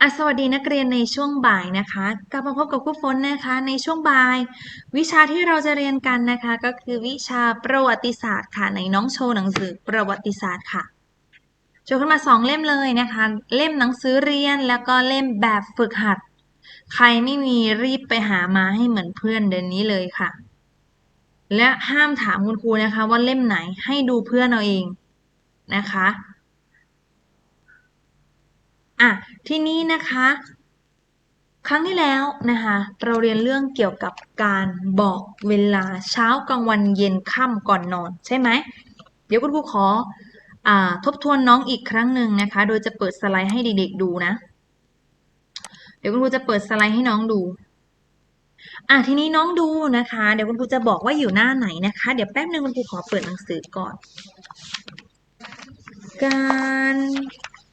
อะสวัสดีนักเรียนในช่วงบ่ายนะคะกลับมาพบกับครูฝนนะคะในช่วงบ่าย วิชาที่เราจะเรียนกันนะคะ ก็คือวิชาประวัติศาสตร์ค่ะในน้องโชว์หนังสือประวัติศาสตร์ค่ะโชว์ขึ้นมาสองเล่มเลยนะคะ เล่มหนังสือเรียนแล้วก็เล่มแบบฝึกหัด ใครไม่มีรีบไปหามาให้เหมือนเพื่อนเดือนนี้เลยค่ะ และห้ามถามคุณครูนะคะว่าเล่มไหนให้ดูเพื่อนเอาเองนะคะ อะที่นี้นะคะ ครั้งที่แล้วนะคะเราเรียนเรื่องเกี่ยวกับการบอกเวลาเช้ากลางวันเย็นค่ำก่อนนอนใช่ไหมเดี๋ยวคุณครูขออทบทวนน้องอีกครั้งหนึ่งนะคะ โดยจะเปิดสไลด์ให้เด็กๆดูนะ เดี๋ยวคุณครูจะเปิดสไลด์ให้น้องดูอะทีนี้น้องดูนะคะ เดี๋ยวคุณครูจะบอกว่าอยู่หน้าไหนนะคะ เดี๋ยวแป๊บนึงคุณครูขอเปิดหนังสือก่อน การ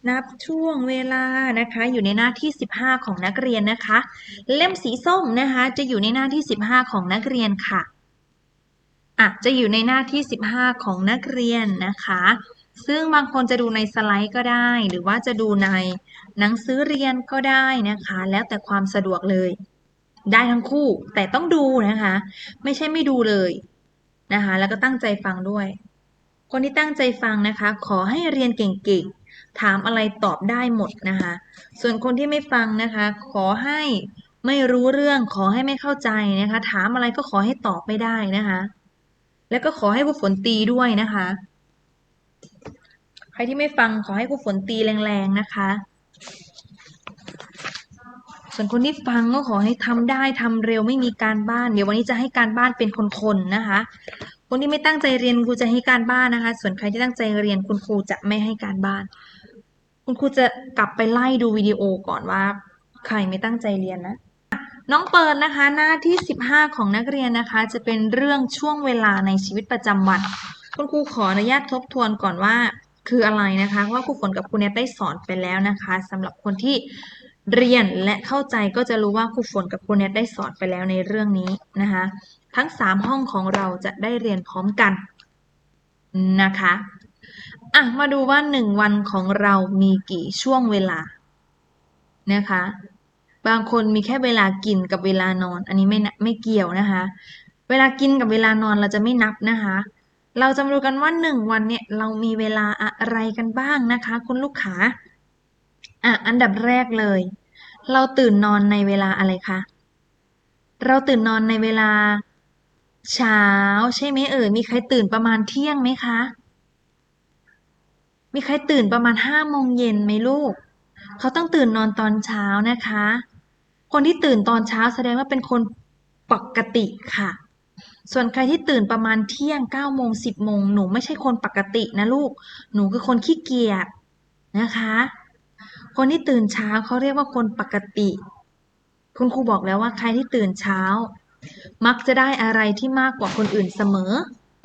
นับช่วงเวลานะคะ อยู่ในหน้าที่ 15 ของนักเรียนนะคะ เล่มสีส้มนะคะ จะอยู่ในหน้าที่ 15 ของนักเรียนค่ะอะจะอยู่ในหน้าที่ 15 ของนักเรียนนะคะ ซึ่งบางคนจะดูในสไลด์ก็ได้ หรือว่าจะดูในหนังสือเรียนก็ได้นะคะ แล้วแต่ความสะดวกเลย ได้ทั้งคู่แต่ต้องดูนะคะ ไม่ใช่ไม่ดูเลยนะคะ แล้วก็ตั้งใจฟังด้วย คนที่ตั้งใจฟังนะคะ ขอให้เรียนเก่งๆ ถามอะไรตอบได้หมดนะคะ ส่วนคนที่ไม่ฟังนะคะ ขอให้ไม่รู้เรื่องขอให้ไม่เข้าใจนะคะ ถามอะไรก็ขอให้ตอบไม่ได้นะคะ แล้วก็ขอให้ครูฝนตีด้วยนะคะ ใครที่ไม่ฟังขอให้ครูฝนตีแรงๆนะคะ ส่วนคนที่ฟังก็ขอให้ทำได้ทำเร็วไม่มีการบ้าน เดี๋ยววันนี้จะให้การบ้านเป็นคนๆนะคะ คนที่ไม่ตั้งใจเรียนครูจะให้การบ้านนะคะ ส่วนใครที่ตั้งใจเรียนคุณครูจะไม่ให้การบ้าน คุณครูจะกลับไปไล่ดูวิดีโอก่อนว่า ใครไม่ตั้งใจเรียนนะน้องเปิดนะคะหน้าที่ 15 ของนักเรียนนะคะ จะเป็นเรื่องช่วงเวลาในชีวิตประจำวัน คุณครูขออนุญาตทบทวนก่อนว่าคืออะไรนะคะว่าครูฝนกับครูเนตได้สอนไปแล้วนะคะสำหรับคนที่เรียนและเข้าใจก็จะรู้ว่าครูฝนกับครูเนตได้สอนไปแล้วในเรื่องนี้นะคะ ทั้ง 3 ห้องของเราจะได้เรียนพร้อมกันนะคะ อะมาดูว่า1วันของเรามีกี่ช่วงเวลานะคะ บางคนมีแค่เวลากินกับเวลานอน อันนี้ไม่ไม่เกี่ยวนะคะ เวลากินกับเวลานอนเราจะไม่นับนะคะ เราจะมาดูกันว่าหนึ่งวันเนี่ยเรามีเวลาอะไรกันบ้างนะคะ คุณลูกค้าอะอันดับแรกเลย เราตื่นนอนในเวลาอะไรคะเราตื่นนอนในเวลาเช้าใช่ไหมเอ่ยมีใครตื่นประมาณเที่ยงไหมคะ มีใครตื่นประมาณห้าโมงเย็นไหมลูก เขาต้องตื่นนอนตอนเช้านะคะ คนที่ตื่นตอนเช้าแสดงว่าเป็นคนปกติค่ะ ส่วนใครที่ตื่นประมาณเที่ยงเก้าโมงสิบโมงหนูไม่ใช่คนปกตินะลูก หนูคือคนขี้เกียจนะคะ คนที่ตื่นเช้าเขาเรียกว่าคนปกติ คุณครูบอกแล้วว่าใครที่ตื่นเช้า มักจะได้อะไรที่มากกว่าคนอื่นเสมอ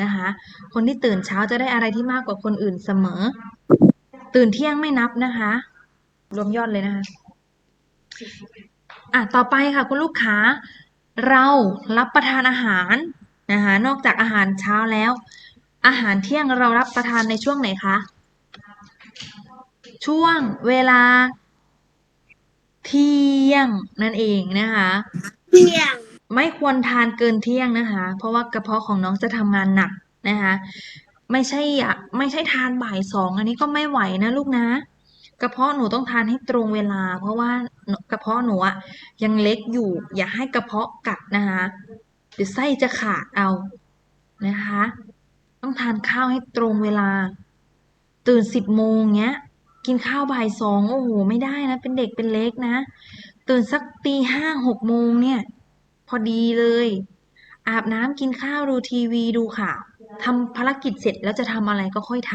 นะคะ คนที่ตื่นเช้าจะได้อะไรที่มากกว่าคนอื่นเสมอ ตื่นเที่ยงไม่นับนะคะ รวมยอดเลยนะคะ อะ ต่อไปค่ะ คุณลูกค้า เรารับประทานอาหารนะคะ นอกจากอาหารเช้าแล้ว อาหารเที่ยงเรารับประทานในช่วงไหนคะ ช่วงเวลา เที่ยงนั่นเองนะคะ เที่ยง ไม่ควรทานเกินเที่ยงนะคะ เพราะว่ากระเพาะของน้องจะทำงานหนักนะคะ ไม่ใช่อะไม่ใช่ทานบ่ายสองอันนี้ก็ไม่ไหวนะลูกนะ กระเพาะหนูต้องทานให้ตรงเวลา เพราะว่ากระเพาะหนูอะยังเล็กอยู่ อย่าให้กระเพาะกัดนะคะเดี๋ยวไส้จะขาดเอานะคะ ต้องทานข้าวให้ตรงเวลา ตื่นสิบโมงเงี้ย กินข้าวบ่ายสองโอ้โหไม่ได้นะ เป็นเด็กเป็นเล็กนะ ตื่นสักตีห้าหกโมงเนี่ย พอดีเลย อาบน้ำกินข้าวดูทีวีดูข่าว ทำภารกิจเสร็จแล้วจะทำอะไรก็ค่อยท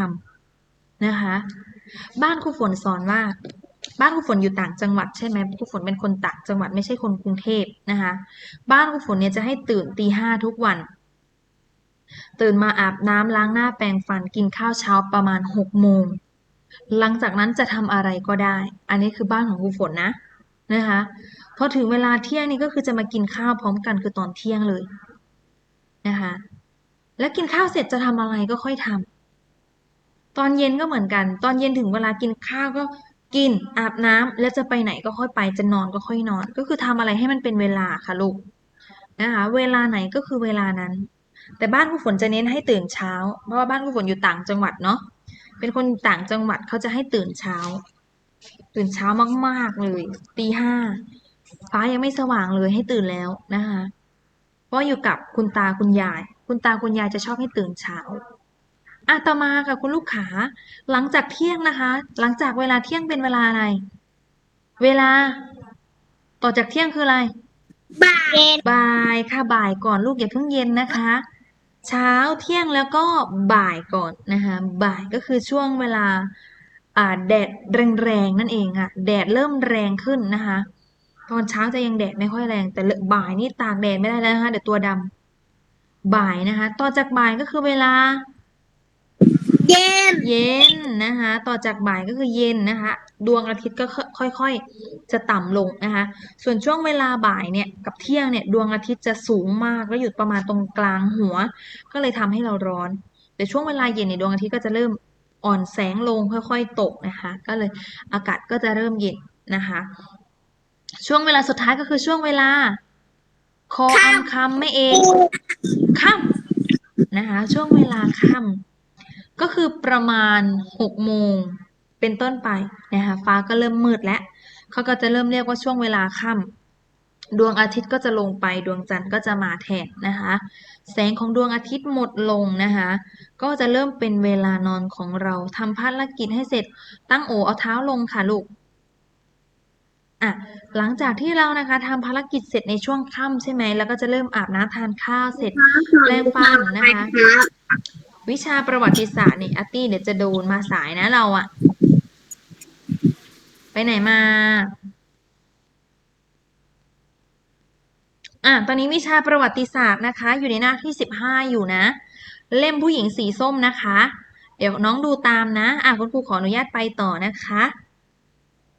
ำนะคะ บ้านครูฝนสอนว่า บ้านครูฝนอยู่ต่างจังหวัดใช่ไหมครูฝนเป็นคนต่างจังหวัดไม่ใช่คนกรุงเทพนะคะ บ้านครูฝนเนี่ยจะให้ตื่นตีห้าทุกวัน ตื่นมาอาบน้ำล้างหน้าแปรงฟันกินข้าวเช้าประมาณหกโมงหลังจากนั้นจะทำอะไรก็ได้ อันนี้คือบ้านของครูฝนนะนะคะพอถึงเวลาเที่ยงนี่ก็คือจะมากินข้าวพร้อมกันคือตอนเที่ยงเลยนะคะ แล้วกินข้าวเสร็จจะทำอะไรก็ค่อยทำตอนเย็นก็เหมือนกัน ตอนเย็นถึงเวลากินข้าวก็กินอาบน้ำแล้วจะไปไหนก็ค่อยไป จะนอนก็ค่อยนอน ก็คือทำอะไรให้มันเป็นเวลาค่ะลูกนะคะเวลาไหนก็คือเวลานั้น แต่บ้านครูฝนจะเน้นให้ตื่นเช้า เพราะว่าบ้านครูฝนอยู่ต่างจังหวัดเนาะเป็นคนต่างจังหวัดเขาจะให้ตื่นเช้า ตื่นเช้ามากๆเลยตีห้าฟ้ายังไม่สว่างเลยให้ตื่นแล้วนะคะเพราะอยู่กับคุณตาคุณยาย คุณตาคุณยายจะชอบให้ตื่นเช้าอะต่อมาค่ะคุณลูกขา หลังจากเที่ยงนะคะ หลังจากเวลาเที่ยงเป็นเวลาอะไร เวลา ต่อจากเที่ยงคืออะไร บ่ายบ่ายค่ะบ่ายก่อนลูกอย่าเพิ่งเย็นนะคะ เช้าเที่ยงแล้วก็บ่ายก่อนนะคะบ่ายก็คือช่วงเวลาอ่าแดดแรงๆนั่นเองค่ะ แดดเริ่มแรงขึ้นนะคะ ตอนเช้าจะยังแดดไม่ค่อยแรง แต่บ่ายนี่ตากแดดไม่ได้แล้วนะคะเดี๋ยวตัวดำ บ่ายนะคะ ต่อจากบ่ายก็คือเวลา เย็น เย็นนะคะ ต่อจากบ่ายก็คือเย็นนะคะ ดวงอาทิตย์ก็ค่อยๆ จะต่ำลงนะคะ ส่วนช่วงเวลาบ่ายเนี่ยกับเที่ยงเนี่ยดวงอาทิตย์จะสูงมากแล้วอยู่ประมาณตรงกลางหัว ก็เลยทำให้เราร้อน แต่ช่วงเวลาเย็นเนี่ยดวงอาทิตย์ก็จะเริ่มอ่อนแสงลงค่อยๆตกนะคะ ก็เลยอากาศก็จะเริ่มเย็นนะคะ ช่วงเวลาสุดท้ายก็คือช่วงเวลา คออัมคำไม่เองค่ำนะคะ ช่วงเวลาค่ำก็คือประมาณหกโมงเป็นต้นไปนะคะฟ้าก็เริ่มมืดแล้วเขาก็จะเริ่มเรียกว่าช่วงเวลาค่ำดวงอาทิตย์ก็จะลงไปดวงจันทร์ก็จะมาแทนนะคะ แสงของดวงอาทิตย์หมดลงนะคะ ก็จะเริ่มเป็นเวลานอนของเราทำภารกิจให้เสร็จตั้งโอเอาเท้าลงค่ะลูก อะหลังจากที่เรานะคะทำภารกิจเสร็จในช่วงค่ำใช่ไหมแล้วก็จะเริ่มอาบน้ำทานข้าวเสร็จแปรงฟันนะคะ วิชาประวัติศาสตร์นี่อาร์ตี้เดี๋ยวจะโดนมาสายนะเราอะไปไหนมา อะตอนนี้วิชาประวัติศาสตร์นะคะ อยู่ในหน้าที่สิบห้าอยู่นะ เล่มผู้หญิงสีส้มนะคะ เดี๋ยวน้องดูตามนะ อะคุณครูขออนุญาตไปต่อนะคะ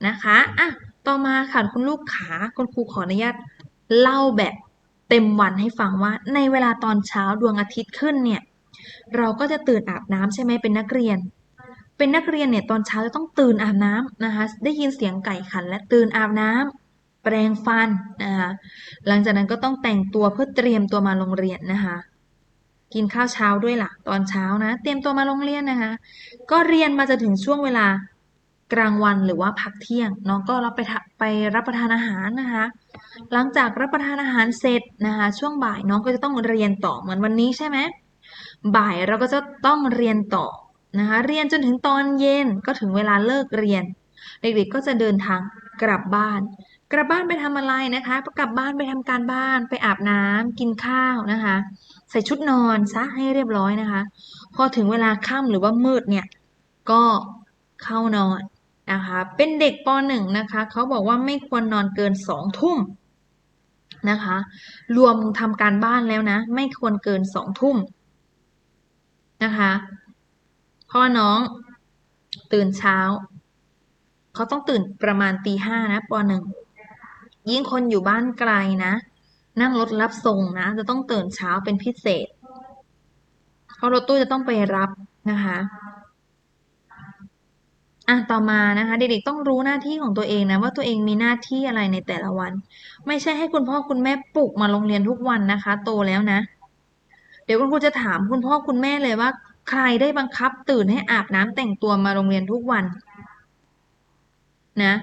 นะคะ อะ ต่อมาค่ะคุณลูกขาคุณครูขออนุญาตเล่าแบบเต็มวันให้ฟังว่า ในเวลาตอนเช้าดวงอาทิตย์ขึ้นเนี่ย เราก็จะตื่นอาบน้ำใช่ไหมเป็นนักเรียน เป็นนักเรียนเนี่ยตอนเช้าจะต้องตื่นอาบน้ำนะคะได้ยินเสียงไก่ขันและตื่นอาบน้ำแปรงฟันนะคะหลังจากนั้นก็ต้องแต่งตัวเพื่อเตรียมตัวมาโรงเรียนนะคะกินข้าวเช้าด้วยล่ะ ตอนเช้านะ เตรียมตัวมาโรงเรียนนะคะ ก็เรียนมาจะถึงช่วงเวลา กลางวันหรือว่าพักเที่ยงน้องก็รับไปไปรับประทานอาหารนะคะ หลังจากรับประทานอาหารเสร็จนะคะ ช่วงบ่ายน้องก็จะต้องเรียนต่อเหมือนวันนี้ใช่ไหมบ่ายเราก็จะต้องเรียนต่อนะคะเรียนจนถึงตอนเย็นก็ถึงเวลาเลิกเรียน เด็กๆก็จะเดินทางกลับบ้าน กลับบ้านไปทำอะไรนะคะกลับบ้านไปทำการบ้านไปอาบน้ำกินข้าวนะคะ ใส่ชุดนอนซะให้เรียบร้อยนะคะ พอถึงเวลาค่ำหรือว่ามืดเนี่ยก็เข้านอน นะคะ เป็นเด็กป .1 นะคะเขาบอกว่าไม่ควรนอนเกินสองทุ่มนะคะ รวมทำการบ้านแล้วนะ ไม่ควรเกินสองทุ่มนะคะเพราะว่าน้องตื่นเช้า เขาต้องตื่นประมาณตีห้านะปหนึ่งยิ่งคนอยู่บ้านไกลนะ นั่งรถรับส่งนะ จะต้องตื่นเช้าเป็นพิเศษ เพราะรถตู้จะต้องไปรับนะคะ อะต่อมานะคะเด็กๆต้องรู้หน้าที่ของตัวเองนะว่าตัวเองมีหน้าที่อะไรในแต่ละวัน ไม่ใช่ให้คุณพ่อคุณแม่ปลุกมาโรงเรียนทุกวันนะคะ โตแล้วนะ เดี๋ยวคุณครูจะถามคุณพ่อคุณแม่เลยว่า ใครได้บังคับตื่นให้อาบน้ำแต่งตัวมาโรงเรียนทุกวัน นะ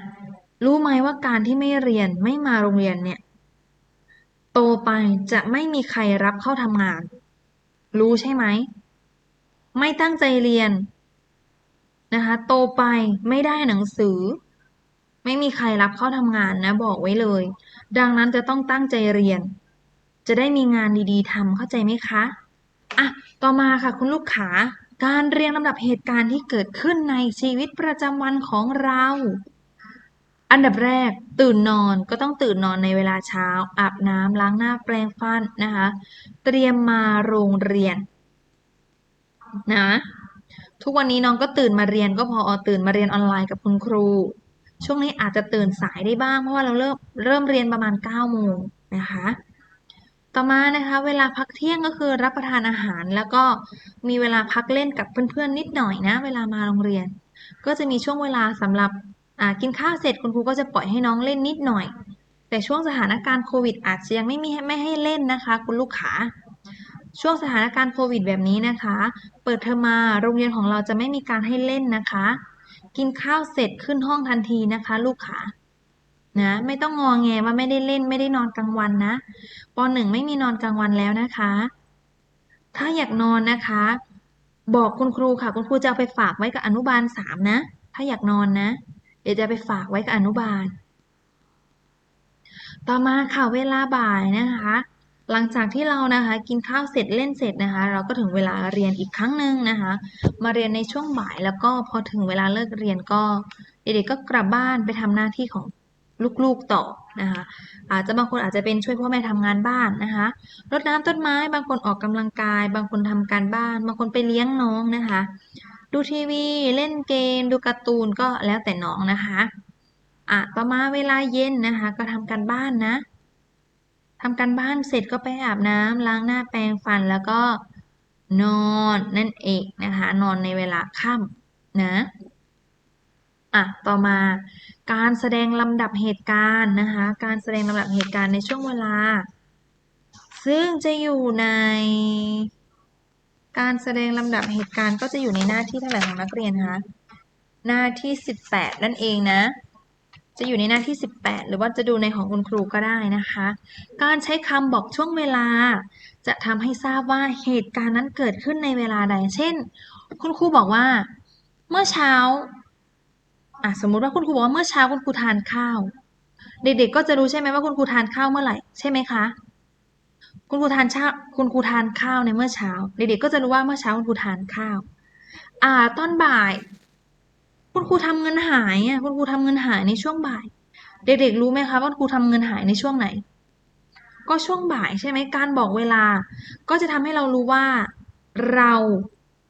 รู้ไหมว่าการที่ไม่เรียนไม่มาโรงเรียนเนี่ย โตไปจะไม่มีใครรับเข้าทำงาน รู้ใช่ไหมไม่ตั้งใจเรียน นะคะโตไปไม่ได้หนังสือ ไม่มีใครรับเข้าทำงานนะบอกไว้เลย ดังนั้นจะต้องตั้งใจเรียน จะได้มีงานดีๆทำเข้าใจไหมคะอะต่อมาค่ะคุณลูกขา การเรียงลำดับเหตุการณ์ที่เกิดขึ้นในชีวิตประจำวันของเรา อันดับแรกตื่นนอนก็ต้องตื่นนอนในเวลาเช้า อาบน้ำล้างหน้าแปรงฟันนะคะ เตรียมมาโรงเรียน นะ ทุกวันนี้น้องก็ตื่นมาเรียนก็พอตื่นมาเรียนออนไลน์กับคุณครู ช่วงนี้อาจจะตื่นสายได้บ้างเพราะว่าเราเริ่มเริ่มเรียนประมาณ9โมงนะคะ ต่อมานะคะ เวลาพักเที่ยงก็คือรับประทานอาหาร แล้วก็มีเวลาพักเล่นกับเพื่อนๆนิดหน่อยนะ เวลามาโรงเรียน ก็จะมีช่วงเวลาสำหรับกินข้าวเสร็จคุณครูก็จะปล่อยให้น้องเล่นนิดหน่อย แต่ช่วงสถานการณ์โควิดอาจจะยังไม่มีไม่ให้เล่นนะคะ คุณลูกขา ช่วงสถานการณ์โควิดแบบนี้นะคะ เปิดเทอมมาโรงเรียนของเราจะไม่มีการให้เล่นนะคะ กินข้าวเสร็จขึ้นห้องทันทีนะคะ ลูกขานะไม่ต้องงอแงว่าไม่ได้เล่นไม่ได้นอนกลางวันนะปหนึ่งไม่มีนอนกลางวันแล้วนะคะ ถ้าอยากนอนนะคะ บอกคุณครูค่ะ คุณครูจะเอาไปฝากไว้กับอนุบาลสามนะ ถ้าอยากนอนนะ เดี๋ยวจะไปฝากไว้กับอนุบาล ต่อมาค่ะเวลาบ่ายนะคะ หลังจากที่เรานะคะกินข้าวเสร็จเล่นเสร็จนะคะ เราก็ถึงเวลาเรียนอีกครั้งหนึ่งนะคะ มาเรียนในช่วงบ่ายแล้วก็พอถึงเวลาเลิกเรียนก็เด็กๆก็กลับบ้านไปทำหน้าที่ของลูกๆต่อนะคะอาจจะบางคนอาจจะเป็นช่วยพ่อแม่ทำงานบ้านนะคะรดน้ำต้นไม้ บางคนออกกำลังกาย บางคนทำการบ้าน บางคนไปเลี้ยงน้องนะคะ ดูทีวีเล่นเกม ดูการ์ตูนก็แล้วแต่น้องนะคะอะต่อมาเวลาเย็นนะคะ ก็ทำการบ้านนะ ทำการบ้านเสร็จก็ไปอาบน้ำล้างหน้าแปรงฟันแล้วก็นอนนั่นเองนะคะ นอนในเวลาค่ำนะอะต่อมาการแสดงลำดับเหตุการณ์นะคะ การแสดงลำดับเหตุการณ์ในช่วงเวลา ซึ่งจะอยู่ใน การแสดงลำดับเหตุการณ์ก็จะอยู่ในหน้าที่เท่าไหร่ของนักเรียนคะหน้าที่ 18 นั่นเองนะ จะอยู่ในหน้าที่ 18 หรือว่าจะดูในของคุณครูก็ได้นะคะ การใช้คำบอกช่วงเวลา จะทำให้ทราบว่าเหตุการณ์นั้นเกิดขึ้นในเวลาใด เช่น คุณครูบอกว่า เมื่อเช้าอะสมมุติว่าคุณครูบอกว่าเมื่อเช้าคุณครูทานข้าว เด็กๆก็จะรู้ใช่ไหมว่าคุณครูทานข้าวเมื่อไหร่ใช่ไหมคะคุณครูทานเช้าคุณครูทานข้าวในเมื่อเช้า เด็กๆก็จะรู้ว่าเมื่อเช้าคุณครูทานข้าว อ่าตอนบ่าย คุณครูทำเงินหายอะคุณครูทำเงินหายในช่วงบ่าย เด็กๆรู้ไหมคะว่าคุณครูทำเงินหายในช่วงไหน ก็ช่วงบ่ายใช่ไหมการบอกเวลา ก็จะทำให้เรารู้ว่าเรา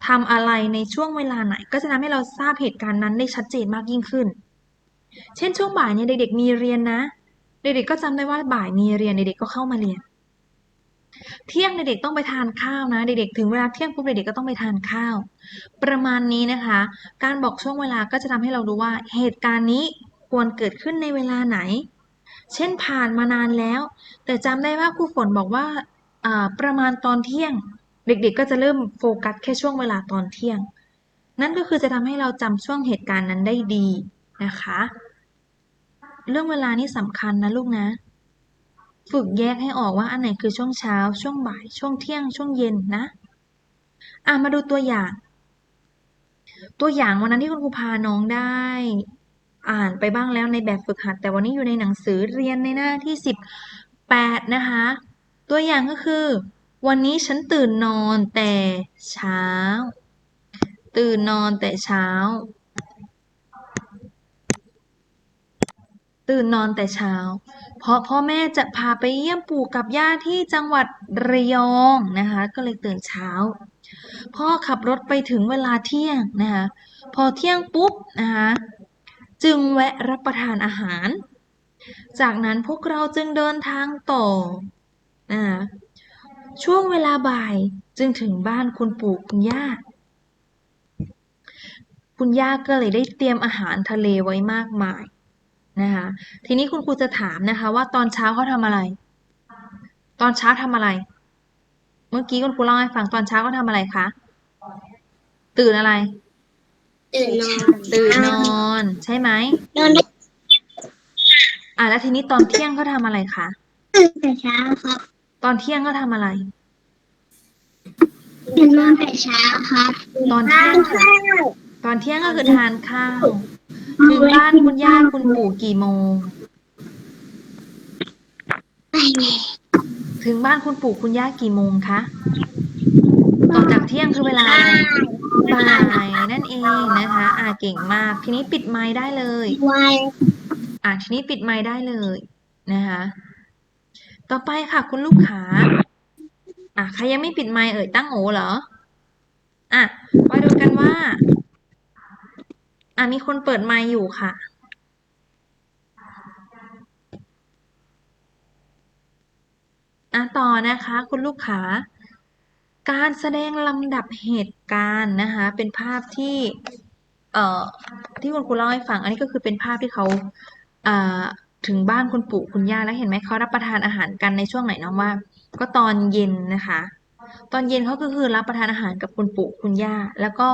ทำอะไรในช่วงเวลาไหน ก็จะทำให้เราทราบเหตุการณ์นั้นได้ชัดเจนมากยิ่งขึ้น เช่นช่วงบ่ายเนี่ยเด็กๆมีเรียนนะ เด็กๆก็จำได้ว่าบ่ายมีเรียนเด็กๆก็เข้ามาเรียน เที่ยงเด็กๆต้องไปทานข้าวนะ เด็กๆถึงเวลาเที่ยงปุ๊บเด็กๆก็ต้องไปทานข้าว ประมาณนี้นะคะ การบอกช่วงเวลาก็จะทำให้เรารู้ว่าเหตุการณ์นี้ควรเกิดขึ้นในเวลาไหน เช่นผ่านมานานแล้ว แต่จำได้ว่าครูฝนบอกว่าอ่าประมาณตอนเที่ยง เด็กๆ ก็จะเริ่มโฟกัสแค่ช่วงเวลาตอนเที่ยง นั่นก็คือจะทำให้เราจำช่วงเหตุการณ์นั้นได้ดีนะคะ เรื่องเวลานี่สำคัญนะลูกนะ ฝึกแยกให้ออกว่าอันไหนคือช่วงเช้า ช่วงบ่าย ช่วงเที่ยง ช่วงเย็นนะอะมาดูตัวอย่าง ตัวอย่างวันนั้นที่คุณครูพาน้องได้ อ่านไปบ้างแล้วในแบบฝึกหัด แต่วันนี้อยู่ในหนังสือเรียนในหน้าที่สิบแปดนะคะ ตัวอย่างก็คือ วันนี้ฉันตื่นนอนแต่เช้า ตื่นนอนแต่เช้า ตื่นนอนแต่เช้า เพราะพ่อแม่จะพาไปเยี่ยมปู่กับย่าที่จังหวัดระยองนะคะ ก็เลยตื่นเช้า พ่อขับรถไปถึงเวลาเที่ยงนะคะพอเที่ยงปุ๊บนะคะจึงแวะรับประทานอาหาร จากนั้นพวกเราจึงเดินทางต่อนะคะช่วงเวลาบ่ายจึงถึงบ้านคุณปู่คุณย่า คุณย่าก็เลยได้เตรียมอาหารทะเลไว้มากมาย นะคะทีนี้คุณครูจะถามนะคะ ว่าตอนเช้าเขาทำอะไร ตอนเช้าทำอะไร เมื่อกี้คุณครูเล่าให้ฟังตอนเช้าเขาทำอะไรคะตื่นอะไร ตื่นนอนตื่นนอน ใช่ไหมนอนได้อะแล้วทีนี้ตอนเที่ยงเขาทำอะไรคะตื่นแต่เช้าครับ ตอนเที่ยงเขาทำอะไรตื่นนอนแต่เช้าครับ ตอนเที่ยงค่ะตอนเที่ยงก็คือทานข้าว ถึงบ้านคุณย่าคุณปู่กี่โมง ถึงบ้านคุณปู่คุณย่ากี่โมงคะต่อจากเที่ยงคือเวลาอะไรบ่ายนั่นเองนะคะ อ่าเก่งมาก ทีนี้ปิดไมค์ได้เลยอะทีนี้ปิดไมค์ได้เลยนะคะ ต่อไปค่ะคุณลูกค้าอะใครยังไม่ปิดไมค์เอ่ยตั้งโอเหรออะมาดูกันว่า อะมีคนเปิดไมค์อยู่ค่ะ อะต่อนะคะคุณลูกค้า การแสดงลำดับเหตุการณ์นะคะ เป็นภาพที่ เอ่อ ที่คุณครูเล่าให้ฟัง อันนี้ก็คือเป็นภาพที่เขาอ่าถึงบ้านคุณปู่คุณย่าแล้วเห็นไหมเขารับประทานอาหารกันในช่วงไหนน้องว่า ก็ตอนเย็นนะคะ ตอนเย็นเขาก็คือรับประทานอาหารกับคุณปู่คุณย่า แล้วก็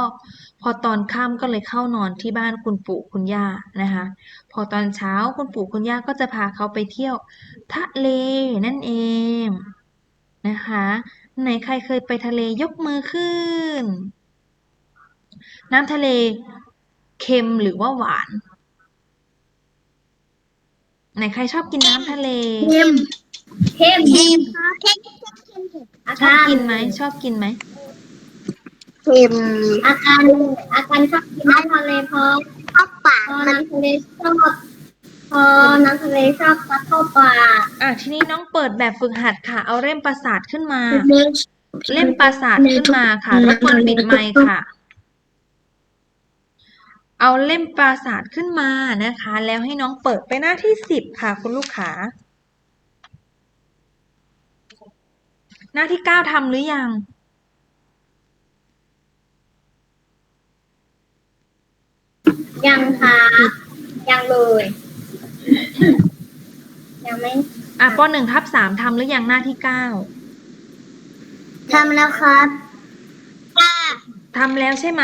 พอตอนค่ำก็เลยเข้านอนที่บ้านคุณปู่คุณย่านะคะ พอตอนเช้าคุณปู่คุณย่าก็จะพาเขาไปเที่ยวทะเลนั่นเองนะคะ ไหนใครเคยไปทะเลยกมือขึ้น น้ำทะเลเค็มหรือว่าหวาน ไหนใครชอบกินน้ำทะเลเข้มเข้มเข้ม เข้มเข้มชอบกินไหมชอบกินไหมเข้มอาการอาการชอบกินน้ำทะเลเพราะเข้าปากพอน้ำทะเลชอบพอน้ำทะเลชอบซัดเข้าปากอะทีนี้น้องเปิดแบบฝึกหัดค่ะ เอาเล่มประสาทขึ้นมาเล่มประสาทขึ้นมาค่ะรบกวนปิดไมค์ค่ะ เอาเล่มปราสาทขึ้นมานะคะ แล้วให้น้องเปิดไปหน้าที่สิบค่ะ คุณลูกค้า หน้าที่เก้าทำหรือยัง ยังค่ะยังเลย ยังไม่อะปหนึ่งทับสามทำหรือยังหน้าที่เก้าทำแล้วครับค่ะทำแล้วใช่ไหม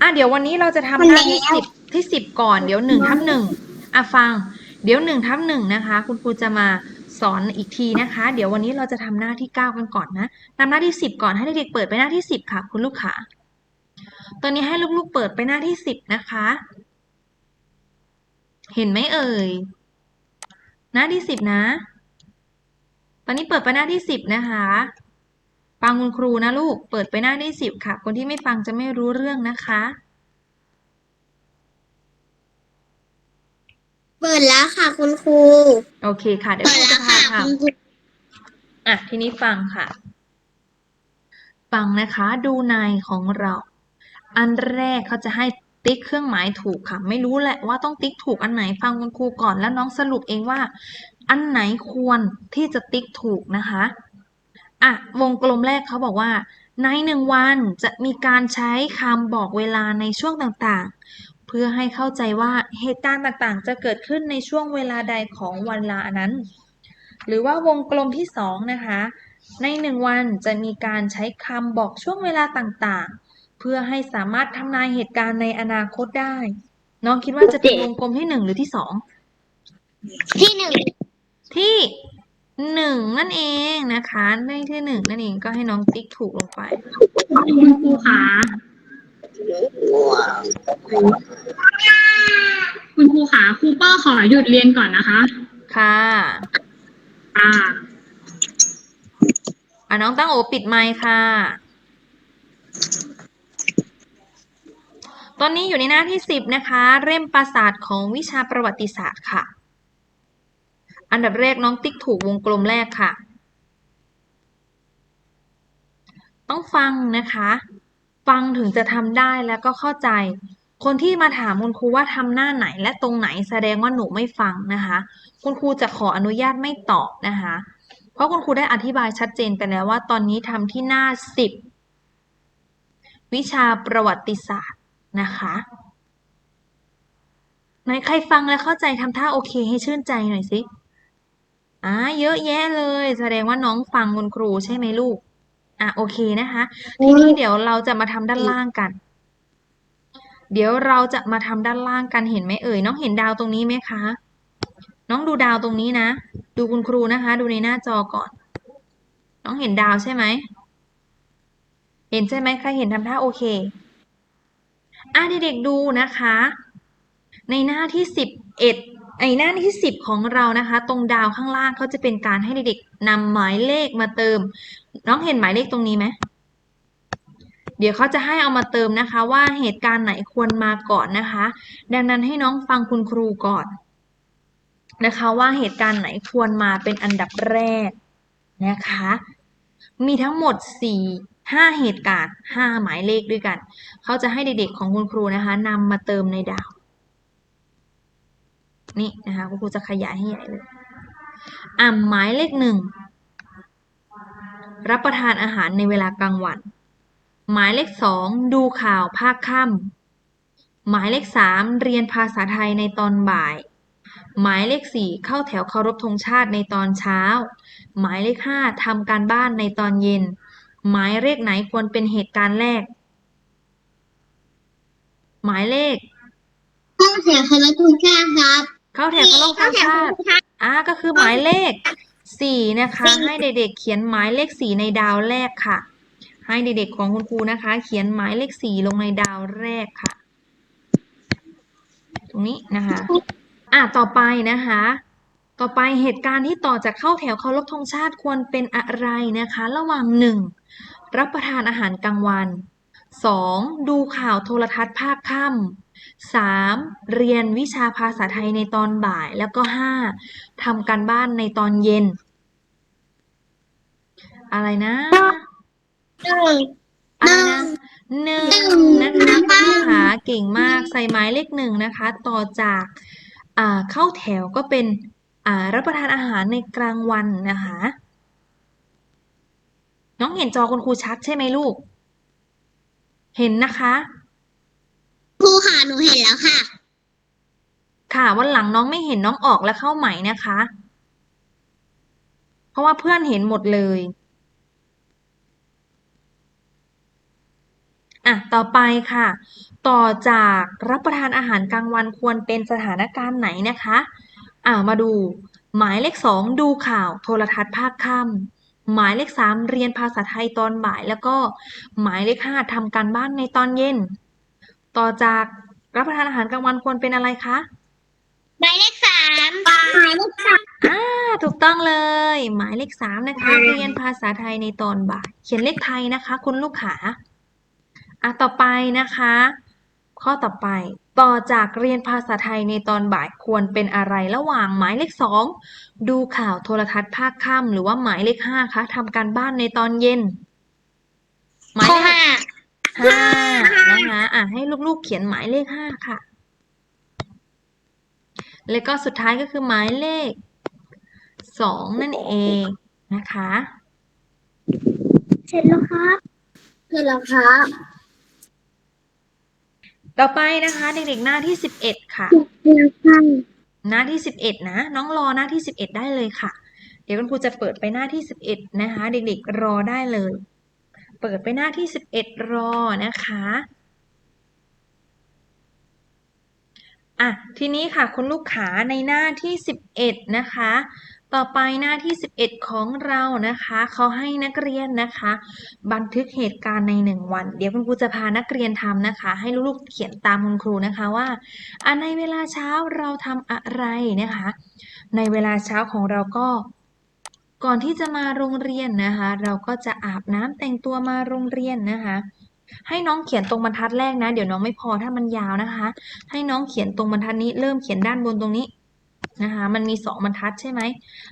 อะเดี๋ยววันนี้เราจะทำหน้าที่ทำแล้วสิบที่สิบก่อน เดี๋ยวหนึ่งทับหนึ่งอะฟัง เดี๋ยวหนึ่งทับหนึ่งนะคะ คุณครูจะมา สอนอีกทีนะคะ เดี๋ยววันนี้เราจะทำหน้าที่เก้ากันก่อนนะทำหน้าที่สิบก่อนให้เด็กๆเปิดไปหน้าที่สิบค่ะ คุณลูกค้าตอนนี้ให้ลูกๆเปิดไปหน้าที่สิบนะคะ เห็นไหมเอ่ย หน้าที่สิบนะ ตอนนี้เปิดไปหน้าที่สิบนะคะฟังคุณครูนะลูก เปิดไปหน้าที่สิบค่ะ คนที่ไม่ฟังจะไม่รู้เรื่องนะคะ เปิดแล้วค่ะคุณครู โอเคค่ะ เดี๋ยวเปิดครูแล้จะวพาค่ะทคุณครูำอะ ทีนี้ฟังค่ะ ฟังนะคะดูในของเรา อันแรกเขาจะให้ติ๊กเครื่องหมายถูกค่ะ ไม่รู้แหละว่าต้องติ๊กถูกอันไหนฟังคุณครูก่อนแล้วน้องสรุปเองว่า อันไหนควรที่จะติ๊กถูกนะคะอะวงกลมแรกเขาบอกว่า ในหนึ่งวันจะมีการใช้คำบอกเวลาในช่วงต่างๆ เพื่อให้เข้าใจว่าเหตุการณ์ต่างๆ จะเกิดขึ้นในช่วงเวลาใดของวันลานั้น หรือว่าวงกลมที่สองนะคะในหนึ่งวันจะมีการใช้คำบอกช่วงเวลาต่างๆ เพื่อให้สามารถทำนายเหตุการณ์ในอนาคตได้ น้องคิดว่าจะเป็นวงกลมที่หนึ่งหรือที่สองที่หนึ่งที่หนึ่งนั่นเองนะคะในที่หนึ่งนั่นเองก็ให้น้องติ๊กถูกลงไปคุณครูขาคุณครูขาครูเป อร์ขอหยุดเรียนก่อนนะคะ ค่ะอ่าอะน้องตั้งโอปิดไมค์ค่ะ ตอนนี้อยู่ในหน้าที่สิบนะคะ เล่มประสาทของวิชาประวัติศาสตร์ค่ะ อันดับแรกน้องติ๊กถูกวงกลมแรกค่ะ ต้องฟังนะคะ ฟังถึงจะทำได้แล้วก็เข้าใจ คนที่มาถามคุณครูว่าทำหน้าไหนและตรงไหนแสดงว่าหนูไม่ฟังนะคะ คุณครูจะขออนุญาตไม่ตอบนะคะ เพราะคุณครูได้อธิบายชัดเจนไปแล้วว่า ตอนนี้ทำที่หน้าสิบวิชาประวัติศาสตร์นะคะไหนใครฟังแล้วเข้าใจทำท่าโอเคให้ชื่นใจหน่อยสิอ่าเยอะแยะเลย แสดงว่าน้องฟังคุณครูใช่ไหมลูก อะโอเคนะคะ ทีนี้เดี๋ยวเราจะมาทำด้านล่างกัน เดี๋ยวเราจะมาทำด้านล่างกันเห็นไหมเอ่ย น้องเห็นดาวตรงนี้ไหมคะ น้องดูดาวตรงนี้นะ ดูคุณครูนะคะ ดูในหน้าจอก่อน น้องเห็นดาวใช่ไหม เห็นใช่ไหมใครเห็นทำท่าโอเค อะเด็กๆดูนะคะ ในหน้าที่สิบเอ็ดไอหน้าที่สิบของเรานะคะ ตรงดาวข้างล่างเขาจะเป็นการให้เด็กๆนำหมายเลขมาเติม น้องเห็นหมายเลขตรงนี้ไหม เดี๋ยวเขาจะให้เอามาเติมนะคะ ว่าเหตุการณ์ไหนควรมาก่อนนะคะ ดังนั้นให้น้องฟังคุณครูก่อน นะคะว่าเหตุการณ์ไหนควรมาเป็นอันดับแรกนะคะ มีทั้งหมดสี่ห้าเหตุการณ์ห้าหมายเลขด้วยกัน เขาจะให้เด็กๆของคุณครูนะคะนำมาเติมในดาว นี่นะคะคุณครูจะขยายให้ใหญ่เลย อ่าหมายเลขหนึ่งรับประทานอาหารในเวลากลางวัน หมายเลขสองดูข่าวภาคค่ำหมายเลขสามเรียนภาษาไทยในตอนบ่าย หมายเลขสี่เข้าแถวเคารพธงชาติในตอนเช้า หมายเลขห้าทำการบ้านในตอนเย็น หมายเลขไหนควรเป็นเหตุการณ์แรก หมายเลขข้อแถวคณะทุนชาติครับเข้าแถวเคารพธงชาติอ่าก็คือหมายเลขสี่นะคะ ให้เด็กๆเขียนหมายเลขสี่ในดาวแรกค่ะ ให้เด็กๆของคุณครูนะคะ เขียนหมายเลขสี่ลงในดาวแรกค่ะ ตรงนี้นะคะ อะต่อไปนะคะ ต่อไปเหตุการณ์ที่ต่อจากเข้าแถวเคารพธงชาติควรเป็นอะไรนะคะ ระหว่างหนึ่งรับประทานอาหารกลางวันสองดูข่าวโทรทัศน์ภาคค่ำสามเรียนวิชาภาษาไทยในตอนบ่าย แล้วก็ห้าทำการบ้านในตอนเย็น อะไรนะ หนึ่งอะไรนะหนึ่งนะคะคุณลูกค้าเก่งมากใส่หมายเลขหนึ่งนะคะ ต่อจากอ่าเข้าแถวก็เป็นอ่ารับประทานอาหารในกลางวันนะคะ น้องเห็นจอคุณครูชัดใช่ไหมลูก เห็นนะคะ ครูค่ะหนูเห็นแล้วค่ะ ค่ะวันหลังน้องไม่เห็นน้องออกแล้วเข้าใหม่นะคะ เพราะว่าเพื่อนเห็นหมดเลย อะ ต่อไปค่ะ ต่อจากรับประทานอาหารกลางวันควรเป็นสถานการณ์ไหนนะคะ อ่ามาดู หมายเลขสองดูข่าวโทรทัศน์ภาคค่ำหมายเลขสามเรียนภาษาไทยตอนบ่ายแล้วก็หมายเลขห้าทำการบ้านในตอนเย็น ต่อจากรับประทานอาหารกลางวันควรเป็นอะไรคะหมายเลขสามหมายเลขสามอ่าถูกต้องเลย หมายเลขสามนะคะ เรียนภาษาไทยในตอนบ่าย เขียนเลขไทยนะคะ คุณลูกขา อะต่อไปนะคะ ข้อต่อไปต่อจากเรียนภาษาไทยในตอนบ่ายควรเป็นอะไรระหว่างหมายเลขสองดูข่าวโทรทัศน์ภาคค่ำหรือว่าหมายเลขห้าคะทำการบ้านในตอนเย็น หมายข้อเลขห้าห้านะคะอะให้ลูกๆเขียนหมายเลขห้าค่ะ แล้วก็สุดท้ายก็คือหมายเลขสองนั่นเองนะคะ เสร็จแล้วครับ เสร็จแล้วครับ ต่อไปนะคะ เด็กๆหน้าที่สิบเอ็ดค่ะเสร็จแล้วครับหน้าที่สิบเอ็ดนะน้องรอหน้าที่สิบเอ็ดได้เลยค่ะ เดี๋ยวคุณครูจะเปิดไปหน้าที่สิบเอ็ดนะคะ เด็กๆรอได้เลย เปิดไปหน้าที่สิบเอ็ดรอนะคะอะทีนี้ค่ะคุณลูกขาในหน้าที่สิบเอ็ดนะคะ ต่อไปหน้าที่สิบเอ็ดของเรานะคะเขาให้นักเรียนนะคะ บันทึกเหตุการณ์ในหนึ่งวัน เดี๋ยวคุณครูจะพานักเรียนทำนะคะ ให้ลูกๆเขียนตามคุณครูนะคะว่าในเวลาเช้าเราทำอะไรนะคะ ในเวลาเช้าของเราก็ ก่อนที่จะมาโรงเรียนนะคะ เราก็จะอาบน้ำแต่งตัวมาโรงเรียนนะคะให้น้องเขียนตรงบรรทัดแรกนะ เดี๋ยวน้องไม่พอถ้ามันยาวนะคะ ให้น้องเขียนตรงบรรทัดนี้เริ่มเขียนด้านบนตรงนี้ นะคะมันมีสองบรรทัดใช่ไหม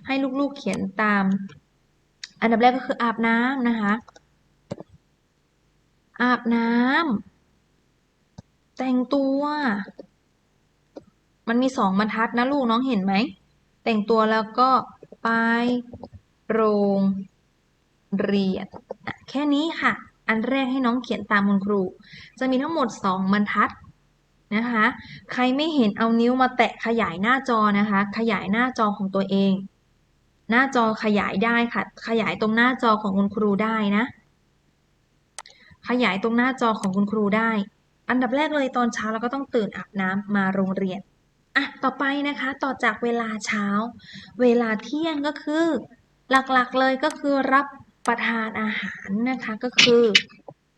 ให้ลูกๆเขียนตาม อันดับแรกก็คืออาบน้ำนะคะ อาบน้ำแต่งตัว มันมีสองบรรทัดนะลูกน้องเห็นไหม แต่งตัวแล้วก็ไปโรงเรียน แค่นี้ค่ะ อันแรกให้น้องเขียนตามคุณครู จะมีทั้งหมดสองบรรทัด นะคะ ใครไม่เห็นเอานิ้วมาแตะขยายหน้าจอนะคะ ขยายหน้าจอของตัวเอง หน้าจอขยายได้ค่ะ ขยายตรงหน้าจอของคุณครูได้นะ ขยายตรงหน้าจอของคุณครูได้ อันดับแรกเลยตอนเช้าเราก็ต้องตื่นอาบน้ำมาโรงเรียนอะต่อไปนะคะ ต่อจากเวลาเช้า เวลาเที่ยงก็คือ หลักๆเลยก็คือรับประทานอาหารนะคะก็คือ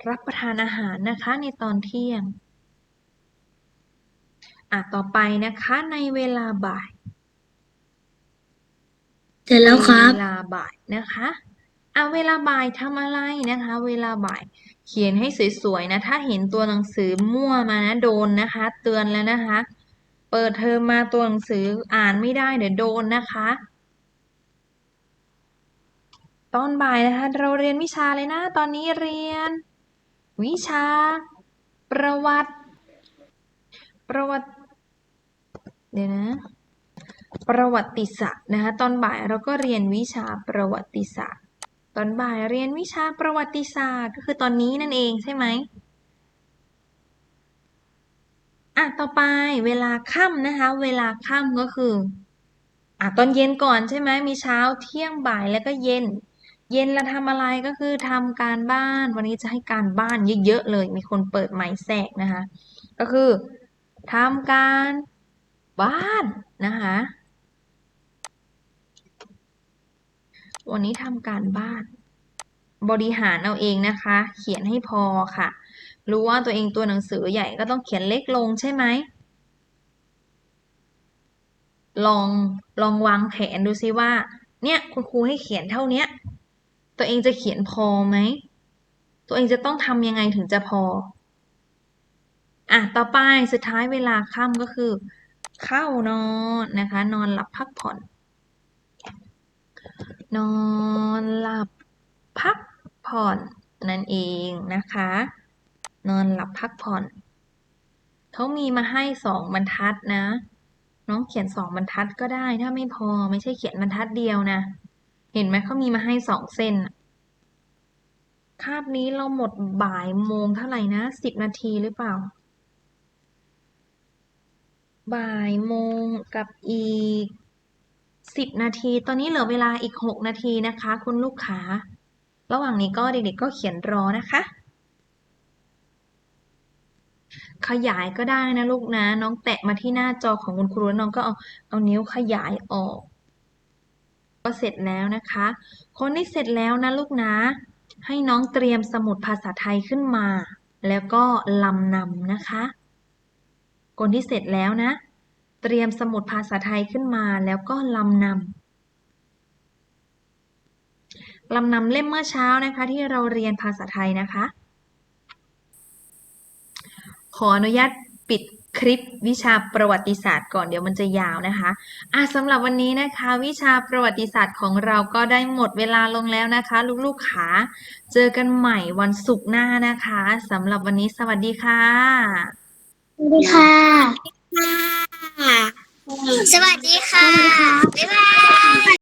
รับประทานอาหารนะคะในตอนเที่ยง อะต่อไปนะคะในเวลาบ่ายเสร็จแล้วครับ เวลาบ่ายนะคะอะเวลาบ่ายทำอะไรนะคะ เวลาบ่ายเขียนให้สวยๆนะ ถ้าเห็นตัวหนังสือมั่วมานะโดนนะคะ เตือนแล้วนะคะ เปิดเทอมมาตัวหนังสืออ่านไม่ได้เดี๋ยวโดนนะคะ ตอนบ่ายนะคะ เราเรียนวิชาเลยนะ ตอนนี้เรียน วิชา ประวัติ ประวัติ เดี๋ยวนะ ประวัติศาสตร์นะคะตอนบ่ายเราก็เรียนวิชาประวัติศาสตร์ ตอนบ่ายเรียนวิชาประวัติศาสตร์ ก็คือตอนนี้นั่นเองใช่ไหมอะต่อไปเวลาค่ำนะคะ เวลาค่ำก็คืออะตอนเย็นก่อนใช่ไหมมีเช้าเที่ยงบ่ายแล้วก็เย็น เย็นเราทำอะไรก็คือทำการบ้าน วันนี้จะให้การบ้านเยอะๆเลย มีคนเปิดไมค์แทรกนะคะ ก็คือทำการ บ้านนะคะ วันนี้ทำการบ้าน บริหารเอาเองนะคะ เขียนให้พอค่ะ รู้ว่าตัวเองตัวหนังสือใหญ่ก็ต้องเขียนเล็กลงใช่ไหม ลองลองวางแผนดูซิว่า เนี่ยคุณครูให้เขียนเท่านี้ตัวเองจะเขียนพอไหม ตัวเองจะต้องทำยังไงถึงจะพออะ ต่อไปสุดท้ายเวลาค่ำก็คือ เข้านอนนะคะ นอนหลับพักผ่อน นอนหลับพักผ่อนนั่นเองนะคะ นอนหลับพักผ่อนเขามีมาให้สองบรรทัดนะน้องเขียนสองบรรทัดก็ได้ถ้าไม่พอไม่ใช่เขียนบรรทัดเดียวนะ เห็นไหมเขามีมาให้สองเส้นคาบนี้เราหมดบ่ายโมงเท่าไหร่นะสิบนาทีหรือเปล่า บ่ายโมงกับอีกสิบนาที ตอนนี้เหลือเวลาอีกหกนาทีนะคะ คุณลูกค้า ระหว่างนี้ก็เด็กๆก็เขียนรอนะคะ ขยายก็ได้นะลูกนะ น้องแตะมาที่หน้าจอของคุณครูน้องก็เอาเอานิ้วขยายออก ก็เสร็จแล้วนะคะ คนที่เสร็จแล้วนะลูกนะ ให้น้องเตรียมสมุดภาษาไทยขึ้นมา แล้วก็ลำนำนะคะ คนที่เสร็จแล้วนะ เตรียมสมุดภาษาไทยขึ้นมาแล้วก็ลำนำลำนำเล่มเมื่อเช้านะคะ ที่เราเรียนภาษาไทยนะคะ ขออนุญาตปิดคลิปวิชาประวัติศาสตร์ก่อนเดี๋ยวมันจะยาวนะคะอะสำหรับวันนี้นะคะ วิชาประวัติศาสตร์ของเราก็ได้หมดเวลาลงแล้วนะคะ ลูกๆขาเจอกันใหม่วันศุกร์หน้านะคะสำหรับวันนี้สวัสดีค่ะ สวัสดีค่ะ สวัสดีค่ะ บ๊ายบาย